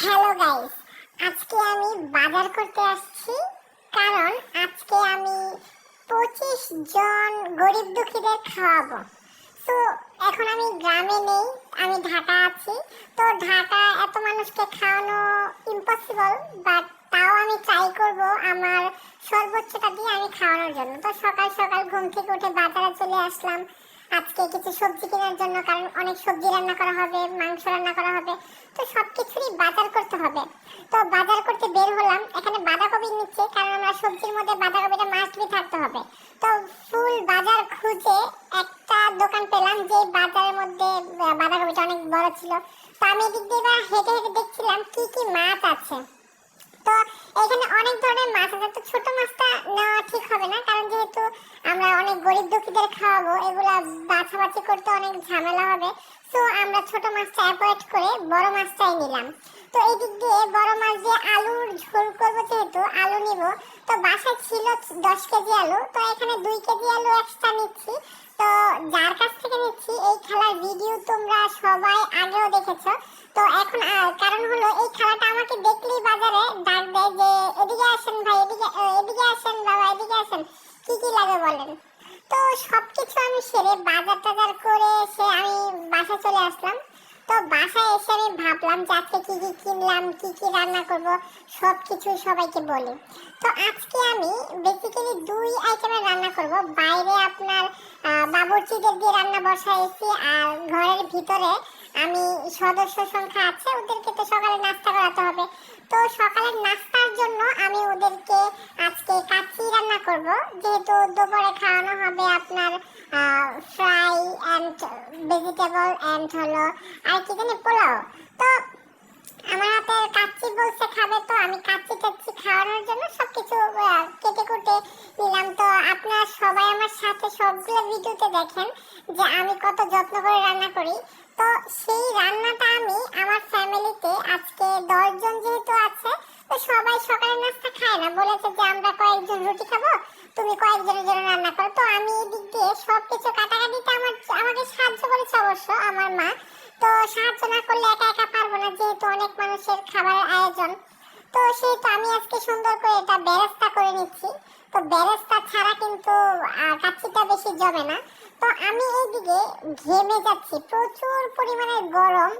Hello guys আজকে আমি বাজার করতে আসছি, কারণ আজকে আমি পঁচিশ জন গরিব দুঃখীদের খাওয়াবো। তো এখন আমি গ্রামে নেই, আমি ঢাকা আছি। তো ঢাকা এত মানুষকে খাওয়ানো ইম্পসিবল বাট তাও আমি ট্রাই করব আমার সর্বোচ্চটা দিয়ে আমি খাওয়ানোর জন্য। তো সকাল সকাল ঘুম থেকে উঠে বাজারে চলে আসলাম। আজকে কিছু সবজি কেনার জন্য, কারণ অনেক সবজি রান্না করা হবে, মাংস রান্না করা হবে, তো সব কিছুরই বাজার করতে হবে। তো বাজার করতে বের হলাম, এখানে বাঁধাকপি নিচ্ছে কারণ আমরা সবজির মধ্যে বাঁধাকপিটা মাস্ট বি থাকতে হবে। তো ফুল বাজার খুঁজে একটা দোকান পেলাম যে বাজারের মধ্যে, বাঁধাকপিটা অনেক বড় ছিল। তো আমি এদিক দিয়ে হেঁটে হেঁটে দেখছিলাম কি কি মাছ আছে তো এখানে অনেক ধরনের মাছ আছে, তো ছোট মাছটা নেওয়া ঠিক হবে না, কারণ যেহেতু আমরা অনেক গরিব দুঃখীদের খাওয়াবো, এগুলা বাছাবাছি করতে অনেক ঝামেলা হবে। তো আমরা ছোট মাছটা অ্যাভয়েড করে বড় মাছটাই নিলাম। তো এই দিক দিয়ে বড় মাছ দিয়ে আলুর ঝোল আলু নিব। তো বাসায় ছিল দশ কেজি আলু, তো এখানে দুই কেজি আলু এক্সট্রা নিচ্ছি। তো যার কাছ থেকে নিচ্ছি, এই খেলার ভিডিও তোমরা সবাই আগেও দেখেছ। তো এখন কারণ হলো এই খেলাটা আমাকে দেখলেই বাজারে ডাক দেয় যে, এদিকে আসেন ভাই, এদিকে এদিকে আসেন বাবা, এদিকে আসেন। কি কি লাগে বলেন? তো সবকিছু আমি সেরে বাজার টাজার করে সে আমি বাসায় চলে আসলাম। তো বাসায় এসে আমি ভাবলাম যে আজকে কী কী কিনলাম, কী কী রান্না করব সব কিছু সবাইকে বলি। তো আজকে আমি বেসিক্যালি দুই আইটেমের রান্না করব। বাইরে আপনার বাবুর্চিদের দিয়ে রান্না বসাইছি, আর ঘরের ভিতরে আমি সদস্য সংখ্যা আছে, ওদেরকে তো সকালে নাস্তা করাতে হবে। তো সকালের নাস্তার জন্য আমি ওদেরকে আজকে রান্না করব। যেহেতু দুপুরে খাওয়ানো হবে আপনার ফ্রাই অ্যান্ড ভেজিটেবল অ্যান্ড হলো, আর কি জানি, পোলাও। তো আমার হাতে কাচ্চি বলছে খাবে তো, আমি কাচ্চি টাচ্চি খাওয়ানোর জন্য সব কিছু কেটে কুটে নিলাম। তো আপনারা সবাই আমার সাথে সবগুলো ভিডিওতে দেখেন যে আমি কত যত্ন করে রান্না করি। তো সেই রান্নাটা আমি আমার ফ্যামিলিতে আজকে সবাই সকালে নাস্তা খায় না। বলেছে যে, আমরা কয়েকজন রুটি খাব, তুমি কয়েকজনের জন্য রান্না করো। তো আমি এদিক দিয়ে সব কিছু কাটাকাটিতে আমার আমাকে সাহায্য করেছে অবশ্য আমার মা। তো সাহায্য না করলে একা একা পারব না, যেহেতু অনেক মানুষের খাবারের আয়োজন। তো সেই তো আমি আজকে সুন্দর করে এটা বেরেস্তা করে নিচ্ছি। তো বেরেস্তা ছাড়া কিন্তু কাচ্চিটা বেশি জমে না। তো আমি এইদিকে ঘেমে যাচ্ছি। প্রচুর পরিমাণে গরম।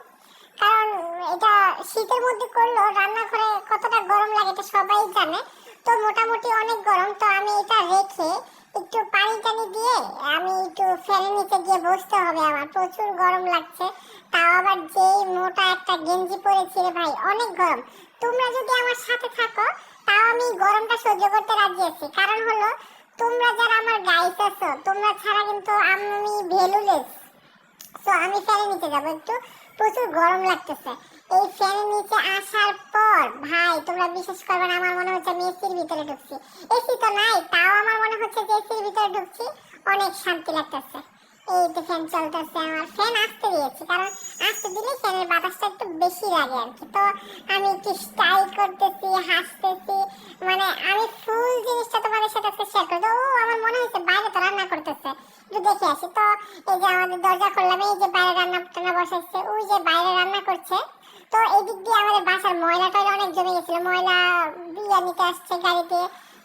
কারণ এটা শীতের মধ্যে করলেও রান্নাঘরে কতটা গরম লাগে এটা সবাই জানে। তো মোটামুটি অনেক গরম, তো আমি এটা রেখে একটু পানি টানি দিয়ে আমি একটু ফ্যানের নিচে গিয়ে বসতে হবে আমার। প্রচুর গরম লাগছে, তাও আবার যেই মোটা একটা গেঞ্জি পরেছি রে ভাই, অনেক গরম। তোমরা যদি আমার সাথে থাকো, তাও আমি গরমটা সহ্য করতে রাজি আছি। কারণ হলো, তোমরা যারা আমার গাইস আছো, তোমরা ছাড়া কিন্তু আমি ভ্যালুলেস। তো আমি ফ্যানের নিচে যাব একটু। প্রচুর গরম লাগতেছে। এই ফ্যানের নিচে আসার পর, ভাই, তোমরা বিশ্বাস করবে না, আমার মনে হচ্ছে আমি এসির ভিতরে ঢুকছি। এসি তো নাই, তাও আমার মনে হচ্ছে যে এসির ভিতরে ঢুকছি, অনেক শান্তি লাগতেছে। এই তো ফ্যান চলতেছে, আমার ফ্যান আসতে দিয়েছি, কারণ আসতে দিলে ফ্যানের বাতাসটা একটু বেশি লাগে আর কি তো আমি একটু স্টাইল করতেছি, হাসতেছি মানে আমি ফুল জিনিসটা তোমাদের সাথে শেয়ার করব ও আমার মনে হচ্ছে বাইরে তো রান্না করতেছে একটু দেখে আসি। তো এই যে আমাদের দরজা খুললাম, এই যে বাইরে রান্না টান্না বসাচ্ছে ওই যে বাইরে রান্না করছে। তো এই দিক দিয়ে আমাদের বাসার ময়লা টয়লা অনেক জমে গেছিল, ময়লা বিয়া নিতে আসছে গাড়িতে।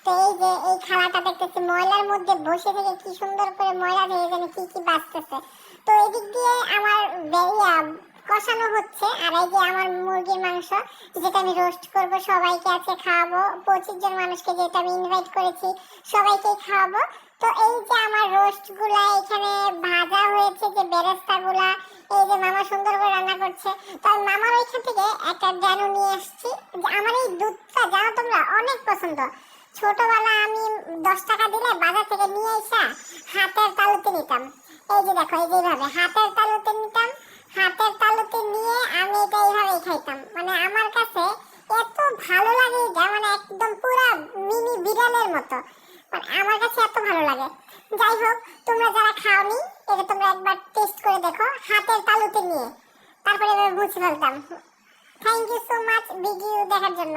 তো এই যে এই খালাটা দেখতেছি, ময়লার মধ্যে বসে থেকে কি সুন্দর করে ময়লা থেকে যেন কি কি বাঁচতেছে তো এদিক দিক দিয়ে আমার কষানো হচ্ছে। আর এই যে আমার মুরগির মাংস, যেটা আমি রোস্ট করব, সবাইকে আজকে খাওয়াবো। পঁচিশ জন মানুষকে যেটা আমি ইনভাইট করেছি, সবাইকে খাওয়াবো। তো এই যে আমার রোস্টগুলা এখানে ভাজা হয়েছে যে বেরেস্তা গুলা এই যে মামা সুন্দর করে রান্না করছে। তো আমি মামার ওইখান থেকে একটা ড্যানু নিয়ে এসেছি আমার এই দুধটা, জানো তোমরা, অনেক পছন্দ। ছোটবেলা আমি দশ টাকা দিলে বাজার থেকে নিয়ে এসে হাতের তালুতে নিতাম। এই যে দেখো, এই যে এইভাবে হাতের তালুতে নিতাম। হাতের তালুতে নিয়ে আমি এটা এইভাবেই খাইতাম। মানে আমার কাছে এত ভালো লাগে এটা মানে একদম পুরো মিনি বিড়ালের মতো। মানে আমার কাছে এত ভালো লাগে। যাই হোক, তোমরা যারা খাওনি, এটা তোমরা একবার টেস্ট করে দেখো, হাতের তালুতে নিয়ে। তারপরে এভাবে বুঝে ফেলতাম। Thank you so much video দেখার জন্য।